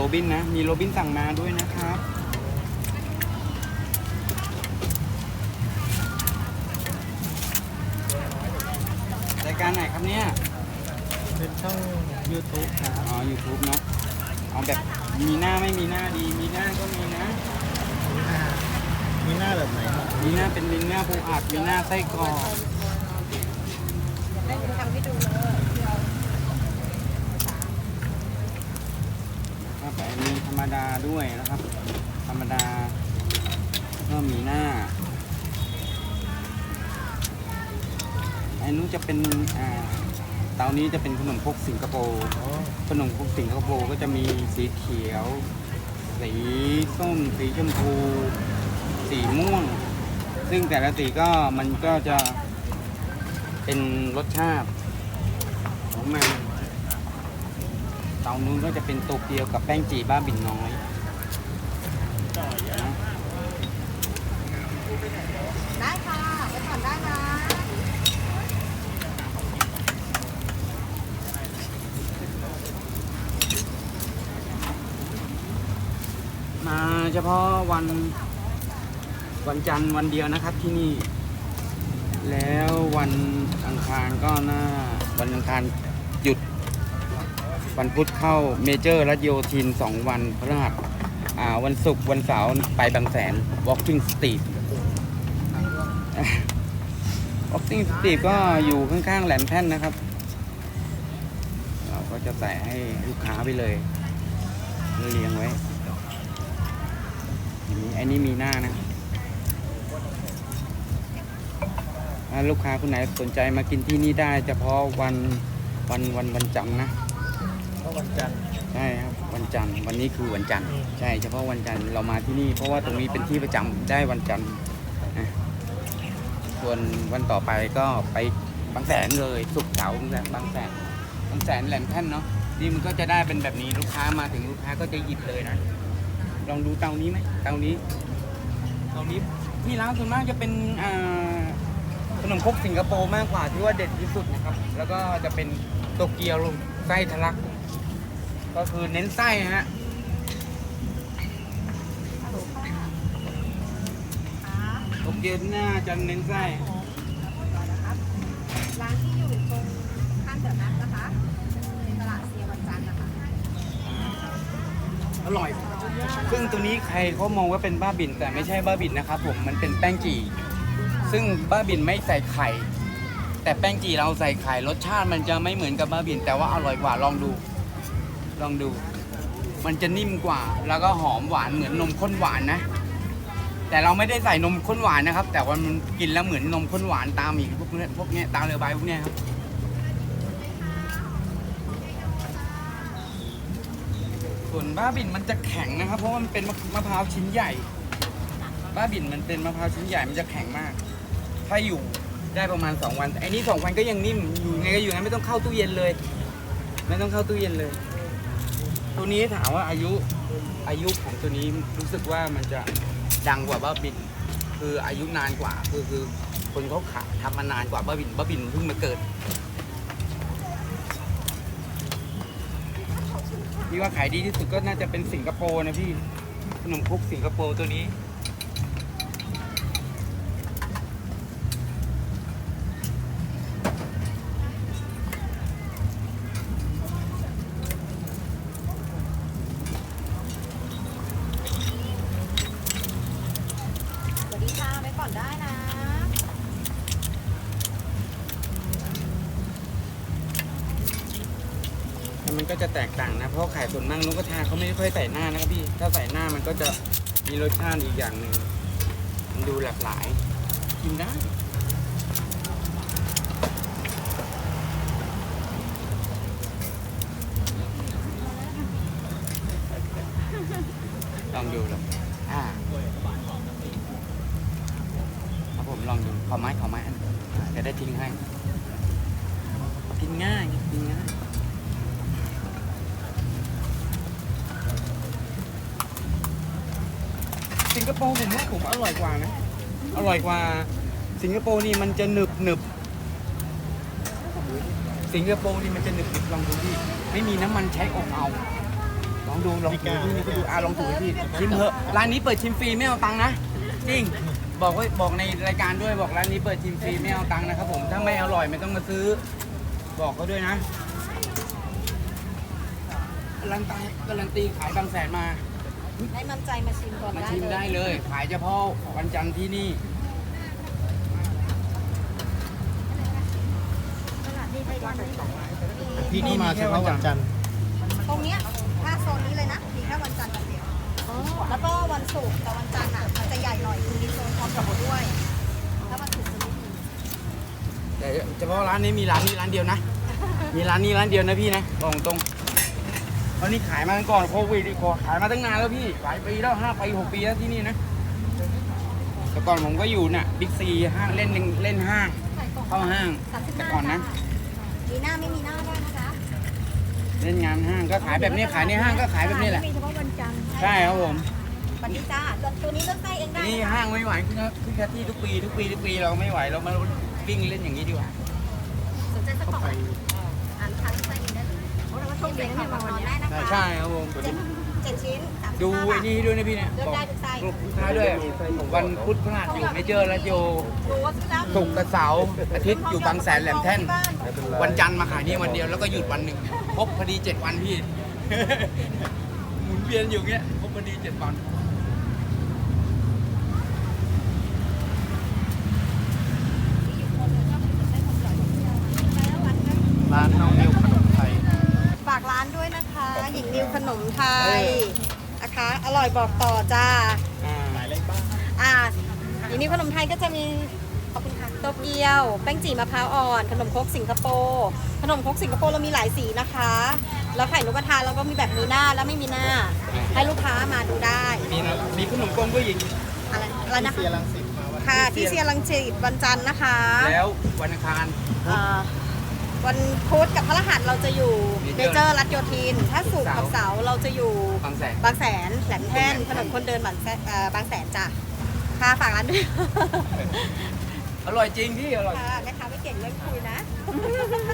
โรบินนะ มีโรบินสั่งมาด้วยนะครับ รายการไหนครับเนี่ย เป็นช่อง YouTube ครับอ๋อ YouTube เนาะเอาแบบมีหน้าไม่มีหน้าดี มีหน้าก็มีนะ มีหน้ามีหน้าแบบไหนครับมีหน้าเป็นลิ้นหน้าปูอัดมีหน้าไส้กรอก ได้คุณทำให้ดูเลย ครับแต่มีธรรมดาด้วยนะครับ ธรรมดาก็มีหน้าไอ้นู้นจะเป็นอ่าเตานี้จะเป็นขนมครกสิงคโปร์ขนมครกสิงคโปร์ก็จะมีสีเขียว สีส้ม สีชมพู สีม่วง ซึ่งแต่ละสีก็มันก็จะเป็นรสชาติของมันานู้นก็จะเป็นโตเกียวกับแป้งจีบ้าบินน้อยได้ค่ะไปก่อนได้นะมาเฉพาะวันวันจันทร์วันเดียวนะครับที่นี่ แล้ววันอังคารก็น่าวันอังคารหยุด วันพุธเข้าเมเจอร์รัชโยธิน 2 วันพฤหัสอ่าวันศุกร์วันเสาร์ไปบางแสน Walking Street Walking Street ก็อยู่ข้างๆแหลมแท่นนะครับ เราก็จะใส่ให้ลูกค้าไปเลยเรียงไว้อันนี้อันนี้มีหน้านะลูกค้าคนไหนสนใจมากินที่นี่ได้เฉพาะวันวันวันวันจันทร์นะ จันทร์ใช่ครับวันจันทร์วันนี้คือวันจันทร์อืมใช่เฉพาะวันจันทร์เรามาที่นี่เพราะว่าตรงนี้เป็นที่ประจำได้วันจันทร์นะส่วนวันต่อไปก็ไปบางแสนเลยสุกร์เสาร์บางแสนบางแสนแหลมแท่นเนาะนี่มันก็จะได้เป็นแบบนี้ลูกค้ามาถึงลูกค้าก็จะหยิบเลยนะ ลองดูเตานี้ไหมเตานี้เตานี้ที่ร้านส่วนมากจะเป็นอ่าขนมครกสิงคโปร์มากกว่าที่ว่าเด็ดที่สุดนะครับ แล้วก็จะเป็นโตเกียวไส้ทะลัก ก็คือเน้นไส้ฮะโอเคน่าจะเน้นไส้ร้านที่อยู่ตรงข้างเดอะแมปนะคะในตลาดเซียวันจันทร์นะคะอร่อย ซึ่งตัวนี้ใครเขามองว่าเป็นบ้าบินแต่ไม่ใช่บ้าบินนะครับผมมันเป็นแป้งจี่ซึ่งบ้าบินไม่ใส่ไข่ แต่แป้งจี่เราใส่ไข่รสชาติมันจะไม่เหมือนกับบ้าบิน แต่ว่าอร่อยกว่าลองดู ลองดู มันจะนิ่มกว่า แล้วก็หอมหวานเหมือนนมข้นหวานนะ แต่เราไม่ได้ใส่นมข้นหวานนะครับ แต่ว่ามันกินแล้วเหมือนนมข้นหวานตามอีกพวกเนี้ยพวกเนี้ยตามเรือใบพวกเนี้ยครับส่วนบ้าบินมันจะแข็งนะครับ เพราะว่ามันเป็นมะพร้าวชิ้นใหญ่ บ้าบินมันเป็นมะพร้าวชิ้นใหญ่มันจะแข็งมาก ถ้าอยู่ได้ประมาณ 2 วันแต่อันนี้2วันก็ยังนิ่มอยู่ไงก็อยู่งั้นไม่ต้องเข้าตู้เย็นเลย ไม่ต้องเข้าตู้เย็นเลย ตัวนี้ถามว่าอายุอายุของตัวนี้รู้สึกว่ามันจะดังกว่าบ้าบิน คืออายุนานกว่าคือคือคนเขาขายทำมานานกว่าบ้าบินบ้าบินเพิ่งมาเกิดพี่ว่าขายดีที่สุดก็น่าจะเป็นสิงคโปร์นะพี่ขนมคุกสิงคโปร์ตัวนี้ สวัสดีค่ะไปก่อนได้นะ แล้ว มันก็จะแตกต่างนะเพราะไข่ส่วนมากนกกระทาเขาไม่ค่อยใส่หน้านะครับพี่ ถ้าใส่หน้ามันก็จะมีรสชาติอีกอย่างหนึ่งมันดูหลากหลายกินได้ลองดูลองอ่าครับผมลองดูขอไม้ขอไม้อันจะได้ทิ้งให้ กินง่ายกินง่าย สิงคโปร์ผมว่าผมอร่อยกว่านะ อร่อยกว่า สิงคโปร์นี่มันจะหนึบหนึบสิงคโปร์นี่มันจะหนึบหนึบลองดูดิไม่มีน้ำมันใช้อบเอาลองดูลองดูพี่นี่ก็ดูอะลองดูพี่ชิมเถอะร้านนี้เปิดชิมฟรีไม่เอาตังค์นะจริงบอกไว้บอกในรายการด้วยบอกร้านนี้เปิดชิมฟรีไม่เอาตังค์นะครับผมถ้าไม่อร่อยไม่ต้องมาซื้อ บอกเขาด้วยนะการันตีการันตีขายบางแสนมา ให้มั่นใจมาชิมก่อนมาได้ชิมเลได้ยเลย ขายเฉพาะวันจันทร์ที่นี่ตลาดนี้ไปวันไหนพี่ก็มาเฉพาะวันจันทร์ตรงเนี้ยถ้าโซนนี้เลยนะมีแค่วันจันทร์วันเดียวแล้วก็วันศุกร์แต่วันจันทร์อะมันจะใหญ่หน่อยคือมีโซนพร้อมกับด้วยถ้าวันศุกร์จะไม่มีแต่เฉพาะร้านนี้มีร้านนี้ร้านเดียวนะ มีร้านนี้ร้านเดียวนะพี่นะบอกตรง ตอนนี้ขายมาตั้งก่อนโควิดอีกขายมาตั้งนานแล้วพี่หลายปีแล้วห้าปีหกปีแล้วที่นี่นะแต่ก่อนผมก็อยู่น่ะบิ๊กซีห้างเล่นเล่นห้างเข้าห้างสามสิบแต่ห้าก่อนนะมีหน้าไม่มีหน้าได้นะคะเล่นงานห้างก็ขายแบบนี้ขายในห้างก็ขายแบบนี้แหละมีเฉพาะวันจันทร์ใช่ครับผมวันนี้จ้าตัวนี้เลือกไส้เองได้นี่นะคะห้างไม่ไหวขึ้นขึ้นแค่ที่ทุกปีทุกปีทุกปีเราไม่ไหวเรามาวิ่งเล่นอย่างนี้ดีกว่าสนใจสักกล่องไปไหมอ่านค้าไส้ โชคดีนะเนี่ยมาวันนี้ได้นะคะใช่ครับผมเจ็ดเจ็ดชิ้นสามสิบดูห้าไอ้บาทนี่ด้วยนะพี่เนี่ยเลือกบอกได้ทุกไส้ลูกค้าด้วยวันพุธพฤหัสอยู่ไม่เจอแล้วโยดูว่าซื้อแล้วศุกร์กับเสาร์อาทิตย์อยู่บางแสนแหลมแท่นวันจันทร์มาขายนี่วันเดียวแล้วก็หยุดวันหนึ่งครบพอดีเจ็ดวันพี่ หมุนเวียนอยู่เงี้ยครบพอดีเจ็ดวันร้านน้องนิว ญิงนิวขนมไทยนะคะ อร่อยบอกต่อจ้าหมายเลขบ้างอ่าหญิงนิวขนมไทยก็จะมีขอบคุณค่ะโตเกียว แป้งจีมะพร้าวอ่อน ขนมครกสิงคโปร์ขนมครกสิงคโปร์เรามีหลายสีนะคะ แล้วไข่นกกระทาเราก็มีแบบมีหน้าและไม่มีหน้า ให้ลูกค้ามาดูได้มีนะมีขนมกลมผู้หญิงอะไรอะไรนะเซีคะยรังสิตมาวันค่ะที่เซียรังสิตวันจันทร์นะคะ แล้ววันอังคารอ่า วันพุธกับพฤหัสเราจะอยู่เมเจอร์รัชโยธิน ถ้าศุกร์กับเสาร์เราจะอยู่บางแสนบางแสนแหลมแท่นถนนคนเดินบางแสนเอ่อบางแสนจ้ะค่ะฝากร้านด้วยอร่อยจริงพี่อร่อย ค่ะแม่ค้าไม่เก่งเรื่องคุยนะ